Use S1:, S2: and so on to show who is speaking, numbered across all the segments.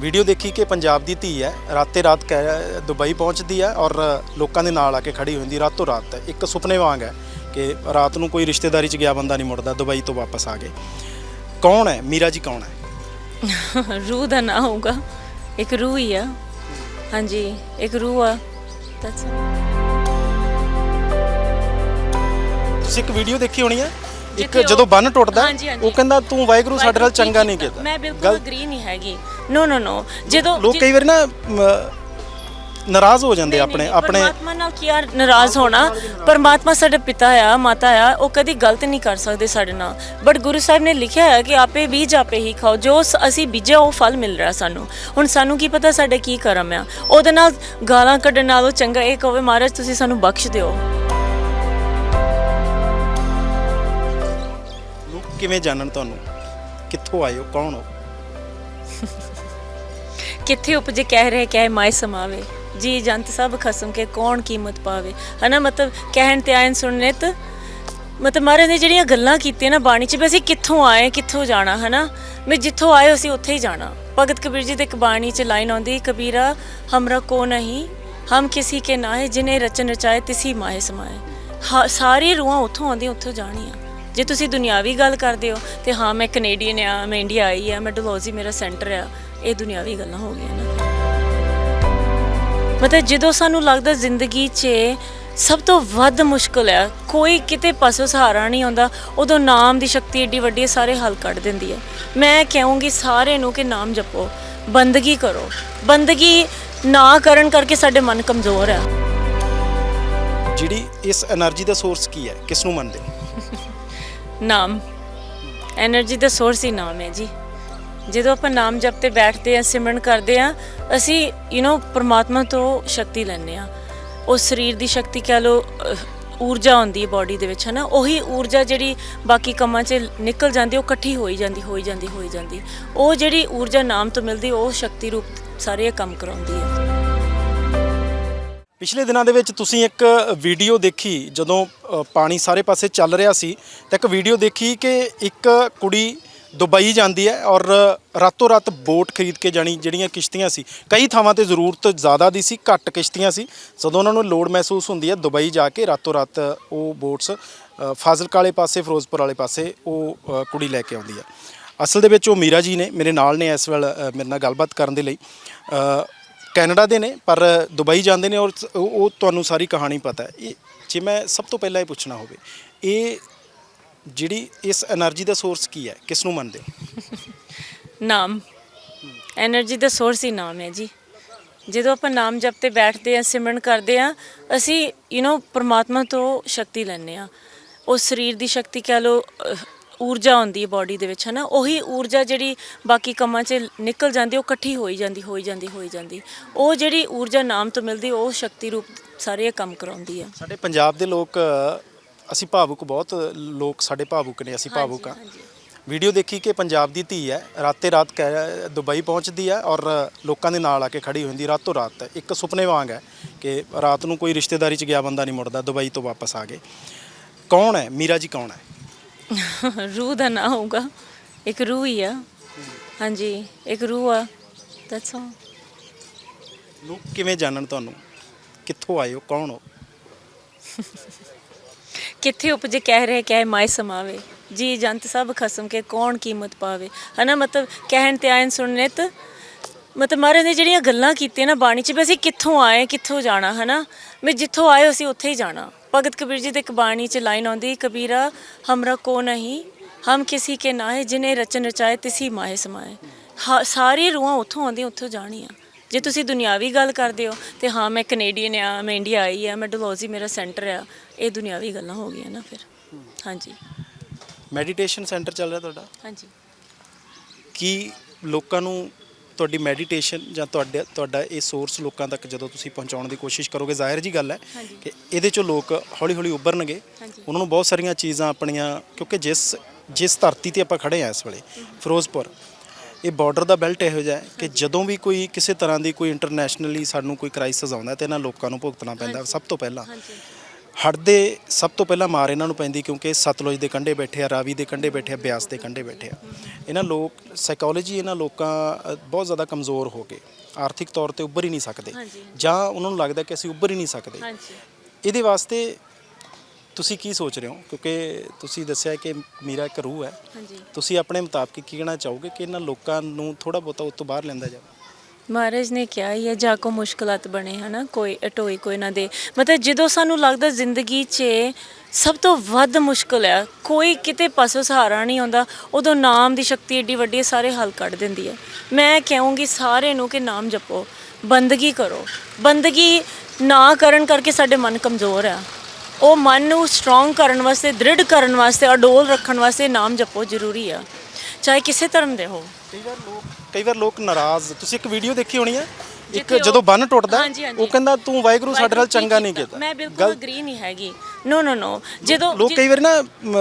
S1: Video ਦੇਖੀ ਕਿ ਪੰਜਾਬ ਦੀ ਧੀ ਹੈ ਰਾਤੇ ਰਾਤ ਕਹਿ- ਦੁਬਈ ਪਹੁੰਚਦੀ ਹੈ ਔਰ ਲੋਕਾਂ ਦੇ ਨਾਲ ਆ ਕੇ ਖੜੀ ਹੁੰਦੀ ਰਾਤੋਂ ਰਾਤ। ਇੱਕ ਸੁਪਨੇ ਵਾਂਗ ਹੈ ਕਿ ਰਾਤ ਨੂੰ ਕੋਈ ਰਿਸ਼ਤੇਦਾਰੀ 'ਚ ਗਿਆ ਬੰਦਾ ਨਹੀਂ ਮੁੜਦਾ ਦੁਬਈ ਤੋਂ ਵਾਪਸ ਆ ਗਏ। ਕੌਣ ਹੈ? ਮੀਰਾ ਜੀ ਕੌਣ ਹੈ?
S2: ਰੂਹ ਦਾ ਨਾਂ ਹੋਊਗਾ। ਇੱਕ ਰੂਹ ਹੀ ਆ। ਹਾਂਜੀ ਇੱਕ ਰੂਹ ਆ। ਦੈਟਸ
S1: ਤੁਸੀਂ ਇੱਕ ਵੀਡੀਓ ਦੇਖੀ ਹੋਣੀ ਹੈ? ਇੱਕ
S2: ਜਿੱਥੇ ਉਹ-
S1: ਜਦੋਂ ਬੰਨ ਟੁੱਟਦਾ
S2: ਹਾਂਜੀ, ਹਾਂਜੀ।
S1: ਉਹ ਕਹਿੰਦਾ ਤੂੰ ਵਾਹਿਗੁਰੂ ਸਾਡੇ ਨਾਲ ਚੰਗਾ ਨਹੀਂ ਕੀਤਾ।
S2: ਮੈਂ ਬਿਲਕੁਲ
S1: ਗਲਤ-
S2: ਅਗਰੀ ਨਹੀਂ ਹੈਗੀ। ਨੋ ਨੋ ਨੋ ਜਦੋਂ
S1: ਲੋਕ ਕਈ ਵਾਰ ਨਾ ਮ, ਨਾਰਾਜ਼ ਹੋ ਜਾਂਦੇ ਆਪਣੇ ਆਪਣੇ
S2: ਪਰਮਾਤਮਾ ਨਾਲ ਕੀ ਯਾਰ ਨਾਰਾਜ਼ ਹੋਣਾ। ਪਰਮਾਤਮਾ ਸਾਡਾ ਪਿਤਾ ਆ ਮਾਤਾ ਆ ਉਹ ਕਦੀ ਗਲਤ ਨਹੀਂ ਕਰ ਸਕਦੇ ਸਾਡੇ ਨਾਲ। ਬਟ ਗੁਰੂ ਸਾਹਿਬ ਨੇ ਲਿਖਿਆ ਹੈ ਕਿ ਆਪੇ ਬੀਜ ਆਪੇ ਹੀ ਖਾਓ ਜੋ ਸ- ਅਸੀਂ ਬੀਜਿਆ ਉਹ ਫਲ ਮਿਲ ਰਿਹਾ ਸਾਨੂੰ। ਹੁਣ ਸਾਨੂੰ ਕੀ ਪਤਾ ਸਾਡੇ ਕੀ ਕਰਮ ਆ। ਉਹਦੇ ਨਾਲ ਗਾਲਾਂ ਕੱਢਣ ਨਾਲੋਂ ਚੰਗਾ ਇਹ ਕਹੋਵੇ ਮਹਾਰਾਜ ਤੁਸੀਂ ਸਾਨੂੰ ਬਖਸ਼ ਦਿਓ।
S1: ਲੋਕ ਕਿਵੇਂ ਜਾਣਨ ਤੁਹਾਨੂੰ? ਕਿੱਥੋਂ ਆਏ ਹੋ? ਕੌਣ ਹੋ?
S2: ਕਿੱਥੇ ਉਪਜੇ ਕਹਿ ਰਹੇ ਕਹਿ ਮਾਇ ਸਮਾਵੇ। ਜੀ ਜੰਤ ਸਭ ਖਸਮ ਕੇ ਕੌਣ ਕੀਮਤ ਪਾਵੇ। ਹਨਾ ਮਤਲਬ ਕਹਿਣ ਤੇ ਆਇਨ ਸੁਣਨਿਤ ਮਤਲਬ ਮਹਾਰਾਜ ਨੇ ਜਿਹੜੀਆਂ ਗੱਲਾਂ ਕੀਤੀਆਂ ਨਾ ਬਾਣੀ 'ਚ ਵੀ ਅਸੀਂ ਕਿੱਥੋਂ ਆਏ ਕਿੱਥੋਂ ਜਾਣਾ ਹਨਾ? ਵੀ ਜਿੱਥੋਂ ਆਏ ਅਸੀਂ ਉੱਥੇ ਹੀ ਜਾਣਾ। ਭਗਤ ਕਬੀਰ ਜੀ ਦੇ ਇੱਕ ਬਾਣੀ 'ਚ ਲਾਈਨ ਆਉਂਦੀ ਕਬੀਰਾ ਹਮਰਾ ਕੋ ਨਹੀਂ ਹਮ ਕਿਸੇ ਕੇ ਨਾਏ ਜਿਨੇ ਰਚਨ ਰਚਾਏ ਤਿਸੀ ਮਾਏ ਸਮਾਏ। ਹਾਂ, ਸਾਰੀ ਰੂਹਾਂ ਉੱਥੋਂ ਆਉਂਦੀਆਂ ਉੱਥੋਂ ਜਾਣੀਆਂ। ਜੇ ਤੁਸੀਂ ਦੁਨਿਆਵੀ ਗੱਲ ਕਰਦੇ ਹੋ, ਤੇ ਹਾਂ, ਮੈਂ ਕੈਨੇਡੀਅਨ ਆ, ਮੈਂ ਇੰਡੀਆ ਆਈ ਆ, ਮੈਂ ਡਲੋਜੀ ਮੇਰਾ ਸੈਂਟਰ ਆ, ਇਹ ਦੁਨਿਆਵੀ ਗੱਲਾਂ ਹੋ ਗਈਆਂ ਨਾ। ਮਤਲਬ ਜਦੋਂ ਸਾਨੂੰ ਲੱਗਦਾ ਜ਼ਿੰਦਗੀ 'ਚ ਸਭ ਤੋਂ ਵੱਧ ਮੁਸ਼ਕਲ ਆ, ਕੋਈ ਕਿਤੇ ਪਾਸੋਂ ਸਹਾਰਾ ਨਹੀਂ ਆਉਂਦਾ, ਉਦੋਂ ਨਾਮ ਦੀ ਸ਼ਕਤੀ ਏਡੀ ਵੱਡੀ ਹੈ ਸਾਰੇ ਹੱਲ ਕੱਢ ਦਿੰਦੀ ਹੈ ਮੈਂ ਕਹਾਂਗੀ ਸਾਰੇ ਨੂੰ ਕਿ ਨਾਮ ਜਪੋ, ਬੰਦਗੀ ਕਰੋ। ਬੰਦਗੀ ਨਾ ਕਰਨ ਕਰਕੇ ਸਾਡੇ ਮਨ ਕਮਜ਼ੋਰ ਆ।
S1: ਜਿਹੜੀ ਇਸ એનર્ਜੀ ਦਾ ਸੋਰਸ ਕੀ ਹੈ? ਕਿਸ ਨੂੰ ਮੰਨਦੇ
S2: ਨਾਮ। એનર્ਜੀ ਦਾ ਸੋਰਸ ਹੀ ਨਾਮ ਹੈ ਜੀ। ਜਦੋਂ ਆਪਾਂ ਨਾਮ ਜਪ ਤੇ ਬੈਠਦੇ ਆ ਸਿਮਰਨ ਕਰਦੇ ਆ ਅਸੀਂ ਯੂ نو ਪਰਮਾਤਮਾ ਤੋਂ ਸ਼ਕਤੀ ਲੈਂਦੇ ਆ ਉਹ ਸਰੀਰ ਦੀ ਸ਼ਕਤੀ ਕਹ ਲੋ ਊਰਜਾ ਹੁੰਦੀ ਹੈ ਬਾਡੀ ਦੇ ਵਿੱਚ, ਹਨਾ। ਉਹੀ ਊਰਜਾ ਜਿਹੜੀ ਬਾਕੀ ਕੰਮਾਂ 'ਚ ਨਿਕਲ ਜਾਂਦੀ, ਉਹ ਇਕੱਠੀ ਹੋਈ ਜਾਂਦੀ ਹੋਈ ਜਾਂਦੀ ਹੋਈ ਜਾਂਦੀ। ਉਹ ਜਿਹੜੀ ਊਰਜਾ ਨਾਮ ਤੋਂ ਮਿਲਦੀ, ਉਹ ਸ਼ਕਤੀ ਰੂਪ ਸਾਰੇ ਕੰਮ ਕਰਾਉਂਦੀ ਹੈ।
S1: ਪਿਛਲੇ ਦਿਨਾਂ ਦੇ ਵਿੱਚ ਤੁਸੀਂ ਇੱਕ ਵੀਡੀਓ ਦੇਖੀ ਜਦੋਂ ਅ, ਪਾਣੀ ਸਾਰੇ ਪਾਸੇ ਚੱਲ ਰਿਹਾ ਸੀ ਤਾਂ ਇੱਕ ਵੀਡੀਓ ਦੇਖੀ ਕਿ ਇੱਕ ਕੁੜੀ ਦੁਬਈ ਜਾਂਦੀ ਹੈ ਔਰ ਰਾਤੋਂ ਰਾਤ ਬੋਟ ਖਰੀਦ ਕੇ ਜਾਣੀ ਜਿਹੜੀਆਂ ਕਿਸ਼ਤੀਆਂ ਸੀ ਕਈ ਥਾਵਾਂ ਤੇ ਜ਼ਰੂਰਤ ਜ਼ਿਆਦਾ ਦੀ ਸੀ ਘੱਟ ਕਿਸ਼ਤੀਆਂ ਸੀ ਜਦੋਂ ਉਹਨਾਂ ਨੂੰ ਲੋੜ ਮਹਿਸੂਸ ਹੁੰਦੀ ਹੈ ਦੁਬਈ ਜਾ ਕੇ ਰਾਤੋਂ ਰਾਤ ਉਹ ਬੋਟਸ ਅ, ਫਾਜ਼ਿਲਕਾ ਵਾਲੇ ਪਾਸੇ ਫਿਰੋਜ਼ਪੁਰ ਵਾਲੇ ਪਾਸੇ ਉਹ ਅ, ਕੁੜੀ ਲੈ ਕੇ ਆਉਂਦੀ ਹੈ। ਅਸਲ ਦੇ ਵਿੱਚ ਉਹ ਮੀਰਾ ਜੀ ਨੇ ਮੇਰੇ ਨਾਲ ਨੇ ਇਸ ਵੇਲੇ ਅ, ਮੇਰੇ ਨਾਲ ਗੱਲਬਾਤ ਕਰਨ ਦੇ ਲਈ। ਅ, ਕੈਨੇਡਾ ਦੇ ਨੇ, ਪਰ ਦੁਬਈ ਜਾਂਦੇ ਨੇ ਔਰ ਉਹ ਤੁਹਾਨੂੰ ਸਾਰੀ ਕਹਾਣੀ ਪਤਾ ਹੈ। ਇਹ, ਜੇ ਮੈਂ ਸਭ ਤੋਂ ਪਹਿਲਾਂ ਇਹ ਪੁੱਛਣਾ ਹੋਵੇ, ਇਹ ਜਿਹੜੀ ਇਸ એનર્ਜੀ ਦਾ ਸੋਰਸ ਕੀ ਹੈ? ਕਿਸ ਨੂੰ ਮੰਨਦੇ ਹੋ?
S2: ਨਾਮ। એનર્ਜੀ ਦਾ ਸੋਰਸ ਹੀ ਨਾਮ ਹੈ ਜੀ। ਜਦੋਂ ਆਪਾਂ ਨਾਮ ਜਪ ਤੇ ਬੈਠਦੇ ਆ ਸਿਮਰਨ ਕਰਦੇ ਆ ਅਸੀਂ ਯੂ نو ਪਰਮਾਤਮਾ ਤੋਂ ਸ਼ਕਤੀ ਲੈਣੇ ਆ ਉਹ ਸਰੀਰ ਦੀ ਸ਼ਕਤੀ ਕਹ ਲੋ ਊਰਜਾ ਹੁੰਦੀ ਹੈ ਬਾਡੀ ਦੇ ਵਿੱਚ ਹਨਾ? ਉਹੀ ਊਰਜਾ ਜਿਹੜੀ ਬਾਕੀ ਕੰਮਾਂ 'ਚ ਨਿਕਲ ਜਾਂਦੀ ਉਹ ਇਕੱਠੀ ਹੋਈ ਜਾਂਦੀ ਹੋਈ ਜਾਂਦੀ ਹੋਈ ਜਾਂਦੀ। ਉਹ ਜਿਹੜੀ ਊਰਜਾ ਨਾਮ ਤੋਂ ਮਿਲਦੀ ਉਹ ਸ਼ਕਤੀ ਰੂਪ ਸਾਰੇ ਇਹ ਕੰਮ ਕਰਾਉਂਦੀ ਹੈ।
S1: ਸਾਡੇ ਪੰਜਾਬ ਦੇ ਲੋਕ ਅਸੀਂ ਭਾਵੁਕ ਬਹੁਤ ਲੋਕ ਸਾਡੇ ਭਾਵੁਕ ਨੇ ਅਸੀਂ ਭਾਵੁਕ ਆ। ਵੀਡੀਓ ਦੇਖੀ ਕਿ ਪੰਜਾਬ ਦੀ ਧੀ ਹੈ ਰਾਤੇ ਰਾਤ ਦੁਬਈ ਪਹੁੰਚਦੀ ਹੈ ਔਰ ਲੋਕਾਂ ਦੇ ਨਾਲ ਆ ਕੇ ਖੜੀ ਹੁੰਦੀ ਰਾਤੋਂ ਰਾਤ। ਇੱਕ ਸੁਪਨੇ ਵਾਂਗ ਹੈ ਕਿ ਰਾਤ ਨੂੰ ਕੋਈ ਰਿਸ਼ਤੇਦਾਰੀ 'ਚ ਗਿਆ ਬੰਦਾ ਨਹੀਂ ਮੁੜਦਾ ਦੁਬਈ ਤੋਂ ਵਾਪਸ ਆ ਗਏ। ਕੌਣ ਹੈ? ਮੀਰਾ ਜੀ ਕੌਣ ਹੈ?
S2: ਰੂਹ ਦਾ ਨਾਂ ਹੋਊਗਾ। ਇੱਕ ਰੂਹ ਹੀ ਆ। ਹਾਂਜੀ ਇੱਕ ਰੂਹ ਆ। ਦੈਟਸ ਆਲ
S1: ਲੋਕ ਕਿਵੇਂ ਜਾਣਨ ਤੁਹਾਨੂੰ? ਕਿੱਥੋਂ ਆਏ ਹੋ? ਕੌਣ ਹੋ?
S2: ਕਿੱਥੇ ਉਪਜੇ ਕਹਿ ਰਹੇ ਕਹਿ ਮਾਇ ਸਮਾਵੇ? ਜੀ ਜੰਤ ਸਭ ਖਸਮ ਕੇ ਕੌਣ ਕੀਮਤ ਪਾਵੇ? ਹਨਾ ਮਤਲਬ ਕਹਿਣ ਤੇ ਆਇਨ ਸੁਣਨਿਤ ਮਤਲਬ ਮਹਾਰਾਜ ਨੇ ਜਿਹੜੀਆਂ ਗੱਲਾਂ ਕੀਤੀਆਂ ਨਾ ਬਾਣੀ 'ਚ ਵੀ ਅਸੀਂ ਕਿੱਥੋਂ ਆਏ ਕਿੱਥੋਂ ਜਾਣਾ ਹਨਾ? ਵੀ ਜਿੱਥੋਂ ਆਏ ਅਸੀਂ ਉੱਥੇ ਹੀ ਜਾਣਾ। ਭਗਤ ਕਬੀਰ ਜੀ ਦੇ ਇੱਕ ਬਾਣੀ 'ਚ ਲਾਈਨ ਆਉਂਦੀ ਕਬੀਰਾ ਹਮਰਾ ਕੋ ਨਹੀਂ ਹਮ ਕਿਸੀ ਕੇ ਨਾਏ ਜਿਨੇ ਰਚਨ ਰਚਾਏ ਤਿਸੀ ਮਾਏ ਸਮਾਏ। ਸਾਰੀ ਰੂਹਾਂ ਉੱਥੋਂ ਆਉਂਦੀਆਂ ਉੱਥੋਂ ਜਾਣੀਆਂ। ਜੇ ਤੁਸੀਂ ਦੁਨਿਆਵੀ ਗੱਲ ਕਰਦੇ ਹੋ ਤੇ ਹਾਂ ਮੈਂ ਕੈਨੇਡੀਅਨ ਆ ਮੈਂ ਇੰਡੀਆ ਆਈ ਆ ਮੈਂ ਡਲਹੌਜ਼ੀ ਮੇਰਾ ਸੈਂਟਰ ਆ ਇਹ ਦੁਨਿਆਵੀ ਗੱਲਾਂ ਹੋ ਗਈਆਂ ਨਾ ਫਿਰ। ਹਾਂਜੀ।
S1: ਮੈਡੀਟੇਸ਼ਨ ਸੈਂਟਰ ਚੱਲ ਰਿਹਾ ਤੁਹਾਡਾ?
S2: ਹਾਂਜੀ।
S1: ਕੀ ਲੋਕਾਂ ਨੂੰ ਤੁਹਾਡੀ ਮੈਡੀਟੇਸ਼ਨ ਜਾਂ ਤੁਹਾਡੇ ਤੁਹਾਡਾ ਇਹ ਸੋਰਸ ਲੋਕਾਂ ਤੱਕ ਜਦੋਂ ਤੁਸੀਂ ਪਹੁੰਚਾਉਣ ਦੀ ਕੋਸ਼ਿਸ਼ ਕਰੋਗੇ ਜ਼ਾਹਿਰ ਜੀ ਗੱਲ ਹੈ। ਕਿ ਇਹਦੇ ਚੋਂ ਲੋਕ ਹੌਲੀ ਹੌਲੀ ਉੱਭਰਨਗੇ। ਉਹਨਾਂ ਨੂੰ ਬਹੁਤ ਸਾਰੀਆਂ ਚੀਜ਼ਾਂ ਆਪਣੀਆਂ ਕਿਉਂਕਿ ਜਿਸ ਜਿਸ ਧਰਤੀ ਤੇ ਆਪਾਂ ਖੜੇ ਆ ਇਸ ਵੇਲੇ ਫਿਰੋਜ਼ਪੁਰ ਇਹ ਬਾਰਡਰ ਦਾ ਬੈਲਟ ਇਹੋ ਜਿਹਾ ਹੈ ਕਿ ਜਦੋਂ ਵੀ ਕੋਈ ਕਿਸੇ ਤਰ੍ਹਾਂ ਦੀ ਕੋਈ ਇੰਟਰਨੈਸ਼ਨਲੀ ਸਾਨੂੰ ਕੋਈ ਕ੍ਰਾਈਸਿਸ ਆਉਂਦਾ ਤੇ ਇਹਨਾਂ ਲੋਕਾਂ ਨੂੰ ਭੁਗਤਣਾ ਪੈਂਦਾ ਸਭ ਤੋਂ ਪਹਿਲਾਂ। ਹੜ੍ਹ ਦੇ ਸਭ ਤੋਂ ਪਹਿਲਾਂ ਮਾਰ ਇਹਨਾਂ ਨੂੰ ਪੈਂਦੀ ਕਿਉਂਕਿ ਸਤਲੁਜ ਦੇ ਕੰਢੇ ਬੈਠੇ ਆ ਰਾਵੀ ਦੇ ਕੰਢੇ ਬੈਠੇ ਆ ਬਿਆਸ ਦੇ ਕੰਢੇ ਬੈਠੇ ਆ। ਇਹਨਾਂ ਲੋਕ ਸਾਈਕੋਲੋਜੀ ਇਹਨਾਂ ਲੋਕਾਂ ਬਹੁਤ ਜ਼ਿਆਦਾ ਕਮਜ਼ੋਰ ਹੋ ਗਏ ਆਰਥਿਕ ਤੌਰ ਤੇ ਉੱਭਰ ਹੀ ਨਹੀਂ ਸਕਦੇ। ਜਾਂ ਉਹਨਾਂ ਨੂੰ ਲੱਗਦਾ ਕਿ ਅਸੀਂ ਉੱਭਰ ਹੀ ਨਹੀਂ ਸਕਦੇ।
S2: ਹਾਂਜੀ।
S1: ਇਹਦੇ ਵਾਸਤੇ ਤੁਸੀਂ ਕੀ ਸੋਚ ਰਹੇ ਹੋ? ਕਿਉਂਕਿ ਤੁਸੀਂ ਦੱਸਿਆ ਕਿ ਮੀਰਾ ਇੱਕ ਰੂਹ ਹੈ। ਤੁਸੀਂ ਆਪਣੇ ਮੁਤਾਬਕ ਕੀ ਕਹਿਣਾ ਚਾਹੋਗੇ ਕਿ ਇਹਨਾਂ ਲੋਕਾਂ ਨੂੰ ਥੋੜਾ ਬਹੁਤਾ ਉਸ ਤੋਂ ਬਾਹਰ ਲੈਂਦਾ ਜਾਵੇ?
S2: ਮਹਾਰਾਜ ਨੇ ਕਿਹਾ ਹੀ ਹੈ, ਜਾ ਕੋ ਮੁਸ਼ਕਲਾਤ ਬਣੇ, ਹਨਾ? ਕੋਈ ਅਟੋਈ, ਕੋਈ ਨਾ ਦੇ। ਮਤਲਬ ਜਦੋਂ ਸਾਨੂੰ ਲੱਗਦਾ ਜ਼ਿੰਦਗੀ 'ਚ ਸਭ ਤੋਂ ਵੱਧ ਮੁਸ਼ਕਲ ਹੈ, ਕੋਈ ਕਿਤੇ ਪਾਸੋਂ ਸਹਾਰਾ ਨਹੀਂ ਆਉਂਦਾ, ਉਦੋਂ ਨਾਮ ਦੀ ਸ਼ਕਤੀ ਏਡੀ ਵੱਡੀ ਹੈ, ਸਾਰੇ ਹੱਲ ਕੱਢ ਦਿੰਦੀ ਹੈ। ਮੈਂ ਕਹੂੰਗੀ ਸਾਰੇ ਨੂੰ ਕਿ ਨਾਮ ਜਪੋ, ਬੰਦਗੀ ਕਰੋ। ਬੰਦਗੀ ਨਾ ਕਰਨ ਕਰਕੇ ਸਾਡੇ ਮਨ ਕਮਜ਼ੋਰ ਆ। ਉਹ ਮਨ ਨੂੰ ਸਟਰੋਂਗ ਕਰਨ ਵਾਸਤੇ, ਦ੍ਰਿੜ ਕਰਨ ਵਾਸਤੇ, ਅਡੋਲ ਰੱਖਣ ਵਾਸਤੇ ਨਾਮ ਜਪੋ ਜ਼ਰੂਰੀ ਆ। ਚਾਹੇ ਕਿਸੇ ਧਰਮ ਦੇ ਹੋ
S1: ਕਈ ਵਾਰ ਲੋਕ ਕਈ ਵਾਰ ਲੋਕ ਨਾਰਾਜ਼। ਤੁਸੀਂ ਇੱਕ ਵੀਡੀਓ ਦੇਖੀ ਹੋਣੀ ਹੈ? ਇੱਕ
S2: ਜਿੱਥੇ ਉਹ-
S1: ਜਦੋਂ ਬੰਨ ਟੁੱਟਦਾ
S2: ਹਾਂਜੀ, ਹਾਂਜੀ।
S1: ਉਹ ਕਹਿੰਦਾ ਤੂੰ ਵਾਹਿਗੁਰੂ ਸਾਡੇ ਨਾਲ ਚੰਗਾ ਨਹੀਂ
S2: ਕੀਤਾ?
S1: ਕੀਤਾ
S2: ਮੈਂ ਬਿਲਕੁਲ
S1: ਗਲਤ-
S2: ਅਗਰੀ ਨਹੀਂ ਹੈਗੀ। ਨੋ ਨੋ ਨੋ ਜਦੋਂ
S1: ਲੋਕ ਕਈ ਵਾਰ ਨਾ ਮ,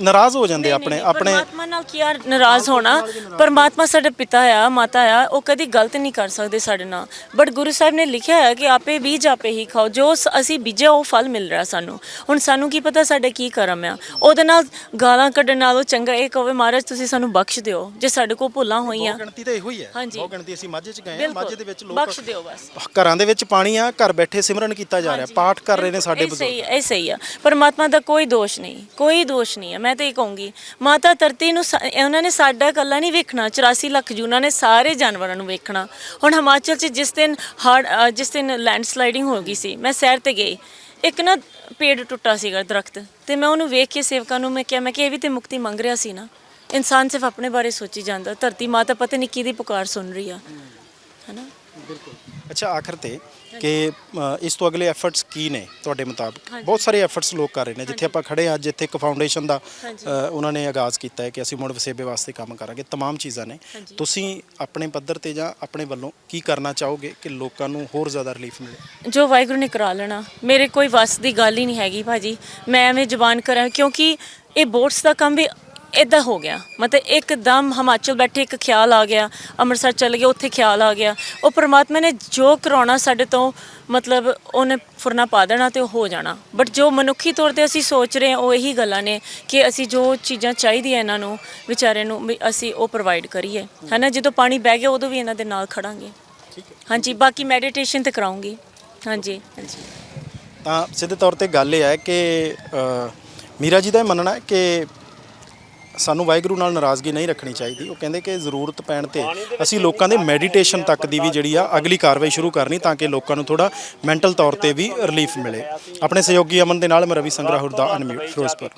S1: ਨਾਰਾਜ਼ ਹੋ ਜਾਂਦੇ ਆਪਣੇ ਆਪਣੇ
S2: ਪਰਮਾਤਮਾ ਨਾਲ ਕੀ ਯਾਰ ਨਾਰਾਜ਼ ਹੋਣਾ ਪਰਮਾਤਮਾ ਸਾਡਾ ਪਿਤਾ ਆ ਮਾਤਾ ਆ ਉਹ ਕਦੀ ਗਲਤ ਨਹੀਂ ਕਰ ਸਕਦੇ ਸਾਡੇ ਨਾਲ। ਬਟ ਗੁਰੂ ਸਾਹਿਬ ਨੇ ਲਿਖਿਆ ਹੈ ਕਿ ਆਪੇ ਬੀਜ ਆਪੇ ਹੀ ਖਾਓ ਜੋ ਸ- ਅਸੀਂ ਬੀਜਿਆ ਉਹ ਫਲ ਮਿਲ ਰਿਹਾ ਸਾਨੂੰ। ਹੁਣ ਸਾਨੂੰ ਕੀ ਪਤਾ ਸਾਡੇ ਕੀ ਕਰਮ ਆ। ਉਹਦੇ ਨਾਲ ਗਾਲਾਂ ਕੱਢਣ ਨਾਲੋਂ ਚੰਗਾ ਇਹ ਕਹਵੇ ਮਹਾਰਾਜ ਤੁਸੀਂ ਸਾਨੂੰ ਬਖਸ਼ ਦਿਓ ਜੇ ਸਾਡੇ ਕੋਲ ਭੁੱਲਾਂ ਹੋਈਆਂ।
S1: ਗਿਣਤੀ ਤਾਂ ਇਹੋ ਹੀ ਹੈ।
S2: ਹਾਂਜੀ।
S1: ਬਹੁਤ ਗਿਣਤੀ ਅਸੀਂ ਮਾਝੇ ਚ ਗਏ ਹਾਂ ਮਾਝੇ ਦੇ ਵਿੱਚ ਲੋਕ
S2: ਬਖਸ਼ ਦਿਓ ਬਸ।
S1: ਘਰਾਂ ਦੇ ਵਿੱਚ ਪਾਣੀ ਆ ਘਰ ਬੈਠੇ ਸਿਮਰਨ ਕੀਤਾ ਜਾ ਰਿਹਾ ਪਾਠ ਕਰ ਰਹੇ ਨੇ ਸਾਡੇ
S2: ਇਹ
S1: ਬਜ਼ੁਰਗ।
S2: ਸਹੀ ਇਹ ਸਹੀ ਆ ਪਰਮਾਤਮਾ ਦਾ ਕੋਈ ਦੋਸ਼ ਨਹੀਂ ਕੋਈ ਦੋਸ਼ ਨਹੀਂ ਹੈ। ਮੈਂ ਤਾਂ ਇਹ ਕਹੂੰਗੀ ਮਾਤਾ ਧਰਤੀ ਨੂੰ ਸਾ- ਉਹਨਾਂ ਨੇ ਸਾਡਾ ਇਕੱਲਾ ਨਹੀਂ ਵੇਖਣਾ 84 ਲੱਖ ਜੂਨਾਂ ਨੇ ਸਾਰੇ ਜਾਨਵਰਾਂ ਨੂੰ ਵੇਖਣਾ। ਹੁਣ ਹਿਮਾਚਲ 'ਚ ਜਿਸ ਦਿਨ ਹੜ ਅ, ਜਿਸ ਦਿਨ ਲੈਂਡਸਲਾਈਡਿੰਗ ਹੋ ਗਈ ਸੀ ਮੈਂ ਸੈਰ ਤੇ ਗਈ ਇੱਕ ਨਾ ਪੇੜ ਟੁੱਟਾ ਸੀਗਾ ਦਰਖਤ ਤੇ ਮੈਂ ਉਹਨੂੰ ਵੇਖ ਕੇ ਸੇਵਕਾਂ ਨੂੰ ਮੈਂ ਕਿਹਾ ਮੈਂ ਕਿ ਇਹ ਵੀ ਤੇ ਮੁਕਤੀ ਮੰਗ ਰਿਹਾ ਸੀ ਨਾ। ਇਨਸਾਨ ਸਿਰਫ ਆਪਣੇ ਬਾਰੇ ਸੋਚੀ ਜਾਂਦਾ ਧਰਤੀ ਮਾਤਾ ਪਤਾ ਨਹੀਂ ਕਿਹਦੀ ਪੁਕਾਰ ਸੁਣ ਰਹੀ ਆ। ਹੈਨਾ?
S1: ਬਿਲਕੁਲ। ਅੱਛਾ ਆਖਰ ਤੇ ਕਿ ਅ, ਇਸ ਤੋਂ ਅਗਲੇ ਐਫਰਟਸ ਕੀ ਨੇ ਤੁਹਾਡੇ ਮੁਤਾਬਕ ਬਹੁਤ ਸਾਰੇ ਐਫਰਟਸ ਲੋਕ ਕਰ ਰਹੇ ਨੇ ਜਿੱਥੇ ਆਪਾਂ ਖੜੇ ਹਾਂ ਜਿੱਥੇ ਇੱਕ ਫਾਊਂਡੇਸ਼ਨ ਦਾ
S2: ਹਾਂਜੀ।
S1: ਅ, ਉਹਨਾਂ ਨੇ ਆਗਾਜ਼ ਕੀਤਾ ਹੈ ਕਿ ਅਸੀਂ ਮੁੜ ਵਸੇਬੇ ਵਾਸਤੇ ਕੰਮ ਕਰਾਂਗੇ तमाम ਚੀਜ਼ਾਂ ਨੇ
S2: ਹਾਂਜੀ।
S1: ਤੁਸੀਂ ਆਪਣੇ ਪੱਧਰ ਤੇ ਜਾਂ ਆਪਣੇ ਵੱਲੋਂ ਕੀ ਕਰਨਾ ਚਾਹੋਗੇ ਕਿ ਲੋਕਾਂ ਨੂੰ ਹੋਰ ਜ਼ਿਆਦਾ ਰਿਲੀਫ ਮਿਲੇ
S2: ਜੋ ਵਾਹਿਗੁਰੂ ਨੇ ਕਰਾ ਲੈਣਾ ਮੇਰੇ ਕੋਈ ਵੱਸ ਦੀ ਗੱਲ ਹੀ ਨਹੀਂ ਹੈਗੀ ਭਾਜੀ ਮੈਂ ਐਵੇਂ ਜ਼ਬਾਨ ਕਰਾਂ ਕਿਉਂਕਿ ਇਹ ਬੋਟਸ ਦਾ ਕੰਮ ਵੀ ਇਦਾਂ ਹੋ ਗਿਆ। ਮਤਲਬ ਇੱਕਦਮ ਹਿਮਾਚਲ ਬੈਠੇ ਇੱਕ ਖਿਆਲ ਆ ਗਿਆ ਅੰਮ੍ਰਿਤਸਰ ਚਲੇ ਗਏ ਉੱਥੇ ਖਿਆਲ ਆ ਗਿਆ। ਉਹ ਪ੍ਰਮਾਤਮਾ ਨੇ ਜੋ ਕਰਾਉਣਾ ਸਾਡੇ ਤੋਂ ਮਤਲਬ ਉਹਨੇ ਫੁਰਨਾ ਪਾ ਦੇਣਾ ਤੇ ਉਹ ਹੋ ਜਾਣਾ। ਬਟ ਜੋ ਮਨੁੱਖੀ ਤੌਰ ਤੇ ਅਸੀਂ ਸੋਚ ਰਹੇ ਹਾਂ ਉਹ ਇਹੀ ਗੱਲਾਂ ਨੇ ਕਿ ਅਸੀਂ ਜੋ ਚੀਜ਼ਾਂ ਚਾਹੀਦੀਆਂ ਇਹਨਾਂ ਨੂੰ ਵਿਚਾਰੇ ਨੂੰ ਵੀ ਅਸੀਂ ਉਹ ਪ੍ਰੋਵਾਈਡ ਕਰੀਏ। ਹਨਾ? ਜਦੋਂ ਪਾਣੀ ਬਹਿ ਗਿਆ ਉਦੋਂ ਵੀ ਇਹਨਾਂ ਦੇ ਨਾਲ ਖੜਾਂਗੇ। ਹਾਂਜੀ ਬਾਕੀ ਮੈਡੀਟੇਸ਼ਨ ਤੇ ਕਰਾਉਂਗੀ। ਹਾਂਜੀ। ਹਾਂਜੀ।
S1: ਤਾਂ ਸਿੱਧੇ ਤੌਰ ਤੇ ਗੱਲ ਇਹ ਹੈ ਕਿ ਅ, ਮੀਰਾ ਜੀ ਦਾ ਇਹ ਮੰਨਣਾ ਹੈ ਕਿ ਸਾਨੂੰ ਵਾਹਿਗੁਰੂ ਨਾਲ ਨਾਰਾਜ਼ਗੀ ਨਹੀਂ ਰੱਖਣੀ ਚਾਹੀਦੀ। ਉਹ ਕਹਿੰਦੇ ਕਿ ਜ਼ਰੂਰਤ ਪੈਣ ਤੇ ਅਸੀਂ ਲੋਕਾਂ ਦੇ ਮੈਡੀਟੇਸ਼ਨ ਤੱਕ ਦੀ ਵੀ ਜਿਹੜੀ ਆ ਅਗਲੀ ਕਾਰਵਾਈ ਸ਼ੁਰੂ ਕਰਨੀ ਤਾਂ ਕਿ ਲੋਕਾਂ ਨੂੰ ਥੋੜਾ ਮੈਂਟਲ ਤੌਰ ਤੇ ਵੀ ਰਿਲੀਫ ਮਿਲੇ। ਆਪਣੇ ਸਹਿਯੋਗੀ ਅਮਨ ਦੇ ਨਾਲ ਮੈਂ ਰਵੀ ਸੰਗਰਾਹੁਰ ਦਾ ਅਨਮਿਊਟ, ਫਿਰੋਜ਼ਪੁਰ।